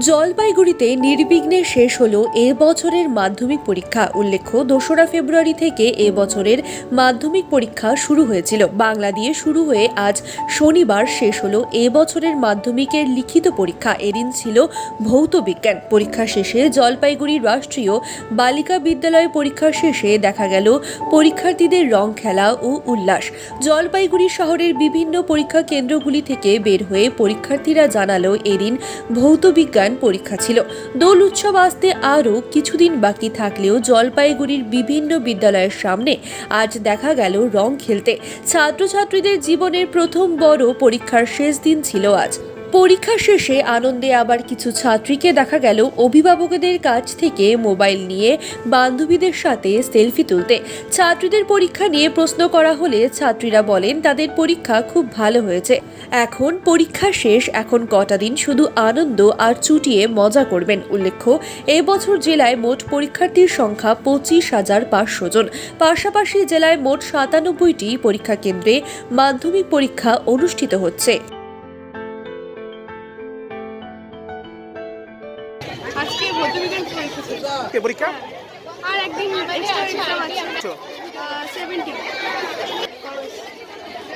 জলপাইগুড়িতে নির্বিঘ্নে শেষ হলো এ বছরের মাধ্যমিক পরীক্ষা। উল্লেখ্য, দোসরা ফেব্রুয়ারি থেকে এ বছরের মাধ্যমিক পরীক্ষা শুরু হয়েছিল। বাংলা দিয়ে শুরু হয়ে আজ শনিবার শেষ হলো এ বছরের মাধ্যমিকের লিখিত পরীক্ষা। এদিন ছিল ভৌত বিজ্ঞান। পরীক্ষা শেষে জলপাইগুড়ির রাষ্ট্রীয় বালিকা বিদ্যালয় পরীক্ষা শেষে দেখা গেল পরীক্ষার্থীদের রং খেলা ও উল্লাস। জলপাইগুড়ি শহরের বিভিন্ন পরীক্ষা কেন্দ্রগুলি থেকে বের হয়ে পরীক্ষার্থীরা জানালো, এদিন ভৌত বিজ্ঞান পরীক্ষা ছিল। দোল উৎসব আসতে আরও কিছুদিন বাকি থাকলেও জলপাইগুড়ির বিভিন্ন বিদ্যালয়ের সামনে আজ দেখা গেল রং খেলতে। ছাত্রছাত্রীদের জীবনের প্রথম বড় পরীক্ষার শেষ দিন ছিল আজ। পরীক্ষা শেষে আনন্দে আবার কিছু ছাত্রীকে দেখা গেল অভিভাবকদের কাছ থেকে মোবাইল নিয়ে বান্ধবীদের সাথে সেলফি তুলতে। ছাত্রীদের পরীক্ষা নিয়ে প্রশ্ন করা হলে ছাত্রীরা বলেন, তাদের পরীক্ষা খুব ভালো হয়েছে। এখন পরীক্ষা শেষ, এখন কটা দিন শুধু আনন্দ আর চুটিয়ে মজা করবেন। উল্লেখ্য এবছর জেলায় মোট পরীক্ষার্থীর সংখ্যা পঁচিশ হাজার পাঁচশো জন। পাশাপাশি জেলায় মোট সাতানব্বইটি পরীক্ষা কেন্দ্রে মাধ্যমিক পরীক্ষা অনুষ্ঠিত হচ্ছে। কে পরীক্ষা? আর একদিন এক্সট্রা এক্সাম আছে আচ্ছা,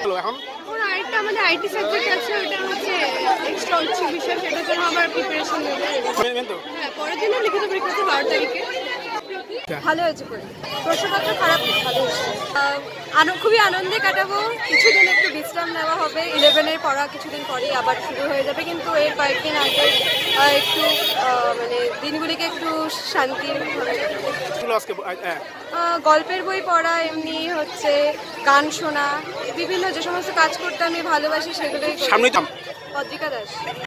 হলো এখন? ওর আরেকটা আমাদের আইটি সাবজেক্ট আছে ওটা হচ্ছে এক্সট্রা উচ্চ বিষয় সেটার জন্য আবার প্রিপারেশন নেবে। হ্যাঁ পরের দিনও লিখিত পরীক্ষা আছে বারো তারিখে। ভালো হয়েছে পরীক্ষা। প্রশ্নপত্র খারাপ ভালো হয়েছে। খুবই আনন্দে কাটাবো। কিছুদিন একটু বিশ্রাম নেওয়া হবে। ইলেভেনের পড়া কিছুদিন পরেই আবার শুরু হয়ে যাবে কিন্তু এর কয়েকদিন আগে একটু দিনগুলিকে একটু শান্তি হ্যাঁ। গল্পের বই পড়া এমনি হচ্ছে গান শোনা বিভিন্ন যে সমস্ত কাজ করতে আমি ভালোবাসি সেগুলোই পত্রিকা দাস।